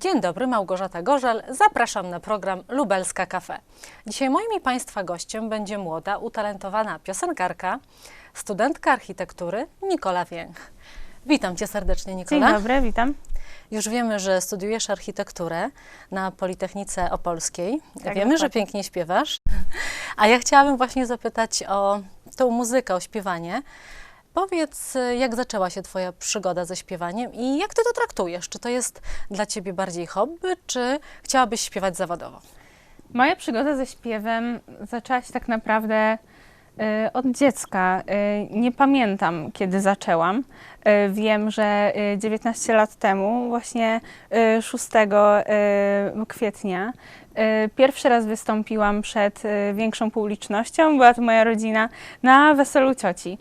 Dzień dobry, Małgorzata Gorzel. Zapraszam na program Lubelska Cafe. Dzisiaj moim i Państwa gościem będzie młoda, utalentowana piosenkarka, studentka architektury Nikola Więch. Witam Cię serdecznie, Dzień Nikola. dobry, witam. Już wiemy, że studiujesz architekturę na Politechnice Opolskiej. Tak, wiemy, że dokładnie. pięknie śpiewasz. A ja chciałabym właśnie zapytać o tą muzykę, o śpiewanie. Powiedz, jak zaczęła się Twoja przygoda ze śpiewaniem i jak Ty to traktujesz? Czy to jest dla Ciebie bardziej hobby, czy chciałabyś śpiewać zawodowo? Moja przygoda ze śpiewem zaczęła się tak naprawdę y, od dziecka. Y, nie pamiętam, kiedy zaczęłam. Y, wiem, że y, 19 lat temu, właśnie y, 6 y, kwietnia, y, pierwszy raz wystąpiłam przed y, większą publicznością. Była to moja rodzina na weselu cioci.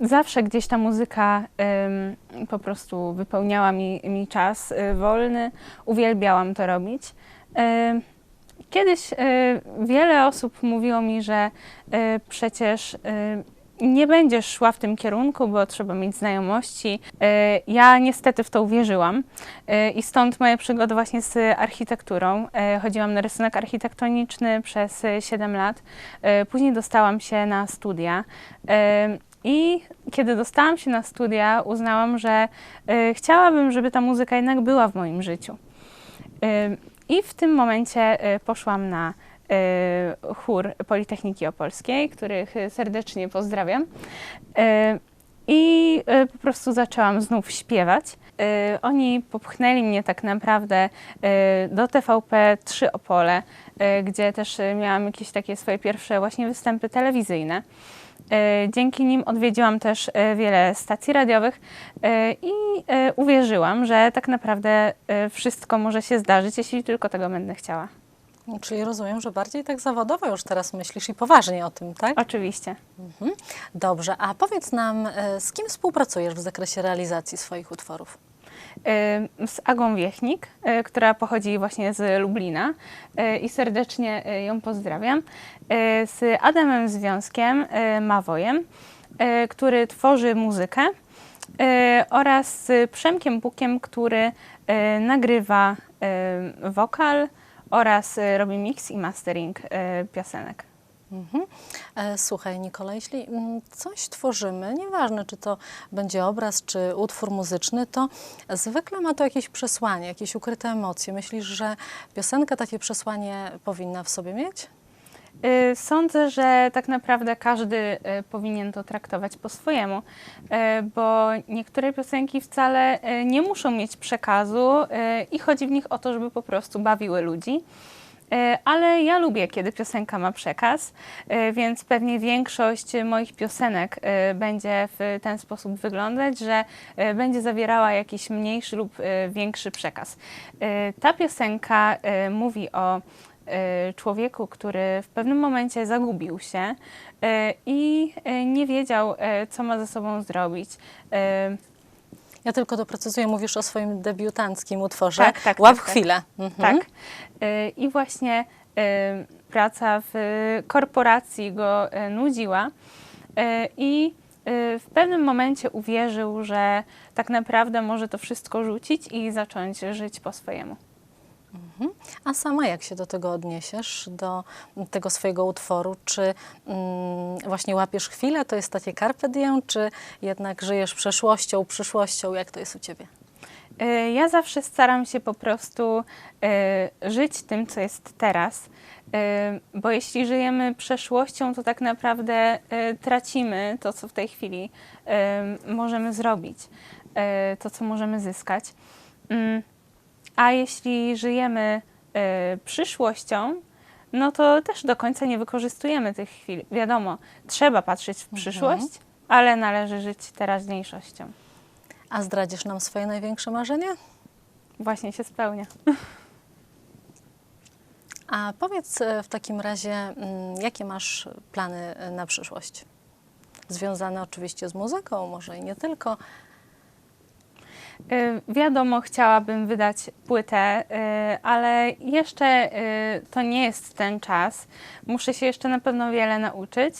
Zawsze gdzieś ta muzyka po prostu wypełniała mi, mi czas y, wolny. Uwielbiałam to robić. Kiedyś y, wiele osób mówiło mi, że y, przecież nie będziesz szła w tym kierunku, bo trzeba mieć znajomości. Y, Ja niestety w to uwierzyłam y, i stąd moja przygoda właśnie z architekturą. Y, Chodziłam na rysunek architektoniczny przez y, 7 lat. Później dostałam się na studia. I kiedy dostałam się na studia, uznałam, że chciałabym, żeby ta muzyka jednak była w moim życiu. I w tym momencie poszłam na chór Politechniki Opolskiej, których serdecznie pozdrawiam. Y, I y, po prostu zaczęłam znów śpiewać. Oni popchnęli mnie tak naprawdę do TVP 3 Opole, gdzie też miałam jakieś takie swoje pierwsze właśnie występy telewizyjne. Dzięki nim odwiedziłam też wiele stacji radiowych i uwierzyłam, że tak naprawdę wszystko może się zdarzyć, jeśli tylko tego będę chciała. Czyli rozumiem, że bardziej tak zawodowo już teraz myślisz i poważnie o tym, tak? Oczywiście. Mhm. Dobrze, a powiedz nam, e, z kim współpracujesz w zakresie realizacji swoich utworów? Y, Z Agą Wiechnik, y, która pochodzi właśnie z Lublina i serdecznie ją pozdrawiam. Z Adamem Związkiem Mawojem, który tworzy muzykę oraz z Przemkiem Bukiem, który nagrywa wokal oraz y, robi mix i mastering y, piosenek. Mhm. E, Słuchaj, Nikola, jeśli mm, coś tworzymy, nieważne czy to będzie obraz, czy utwór muzyczny, to zwykle ma to jakieś przesłanie, jakieś ukryte emocje. Myślisz, że piosenka takie przesłanie powinna w sobie mieć? Y, Sądzę, że tak naprawdę każdy y, powinien to traktować po swojemu, y, bo niektóre piosenki wcale nie muszą mieć przekazu i chodzi w nich o to, żeby po prostu bawiły ludzi. Ale ja lubię, kiedy piosenka ma przekaz, więc pewnie większość moich piosenek będzie w ten sposób wyglądać, że będzie zawierała jakiś mniejszy lub większy przekaz. Ta piosenka mówi o człowieku, który w pewnym momencie zagubił się y, i y, nie wiedział, y, co ma ze sobą zrobić. Y, Ja tylko doprecyzuję, mówisz o swoim debiutanckim utworze. Tak, tak, Łap tak, tak. chwilę. Mhm. Tak. Y, I właśnie y, praca w y, korporacji go y, nudziła. Y, I y, w pewnym momencie uwierzył, że tak naprawdę może to wszystko rzucić i zacząć żyć po swojemu. A sama jak się do tego odniesiesz, do tego swojego utworu? Czy mm, właśnie łapiesz chwilę, to jest takie carpe diem, czy jednak żyjesz przeszłością, przyszłością? Jak to jest u Ciebie? Y, Ja zawsze staram się po prostu y, żyć tym, co jest teraz, y, bo jeśli żyjemy przeszłością, to tak naprawdę y, tracimy to, co w tej chwili możemy zrobić, to, co możemy zyskać. Mm, A jeśli żyjemy przyszłością, no to też do końca nie wykorzystujemy tych chwil. Wiadomo, trzeba patrzeć w przyszłość, ale należy żyć teraźniejszością. A zdradzisz nam swoje największe marzenie? Właśnie się spełnia. A powiedz e, w takim razie, mm, jakie masz plany e, na przyszłość? Związane oczywiście z muzyką, może i nie tylko. Y, Wiadomo, chciałabym wydać płytę, y, ale jeszcze y, to nie jest ten czas. Muszę się jeszcze na pewno wiele nauczyć,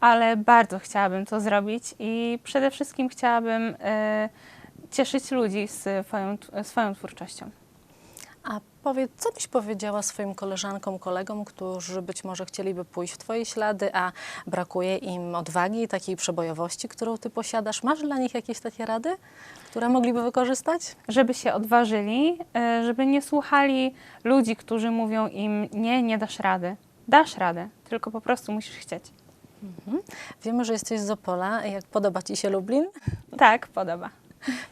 ale bardzo chciałabym to zrobić i przede wszystkim chciałabym cieszyć ludzi swoją, swoją twórczością. Powiedz, co byś powiedziała swoim koleżankom, kolegom, którzy być może chcieliby pójść w Twoje ślady, a brakuje im odwagi i takiej przebojowości, którą Ty posiadasz? Masz dla nich jakieś takie rady, które mogliby wykorzystać? Żeby się odważyli, e, żeby nie słuchali ludzi, którzy mówią im nie, nie dasz rady. Dasz radę, tylko po prostu musisz chcieć. Wiemy, że jesteś z Opola. Jak podoba Ci się Lublin? Tak, podoba.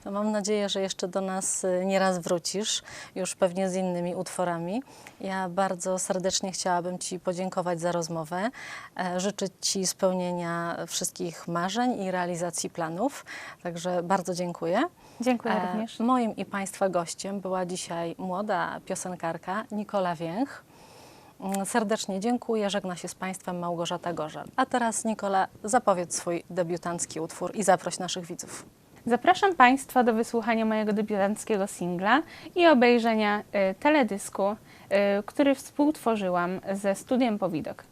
To mam nadzieję, że jeszcze do nas y, nieraz wrócisz, już pewnie z innymi utworami. Ja bardzo serdecznie chciałabym Ci podziękować za rozmowę, e, życzyć Ci spełnienia wszystkich marzeń i realizacji planów. Także bardzo dziękuję. Dziękuję E, również. Moim i Państwa gościem była dzisiaj młoda piosenkarka Nikola Więch. Mm, Serdecznie dziękuję, żegna się z Państwem Małgorzata Gorzel. A teraz Nikola, zapowiedz swój debiutancki utwór i zaproś naszych widzów. Zapraszam Państwa do wysłuchania mojego debiutanckiego singla i obejrzenia y, teledysku, y, który współtworzyłam ze Studiem Powidok.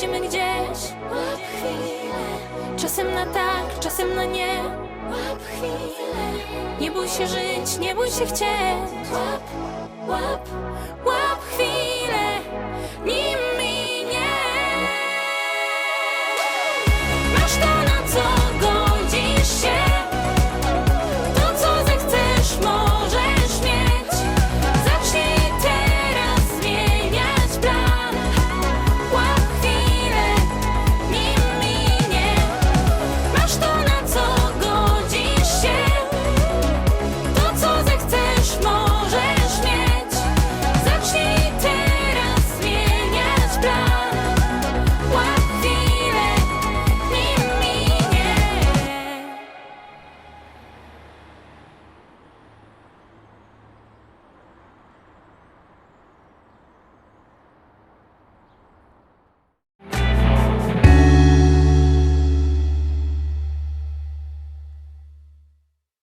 Pędzimy gdzieś. Łap chwilę. Czasem na tak, czasem na nie. Łap chwilę. Nie bój się żyć, nie bój się chcieć. Łap, łap, łap chwilę. Nim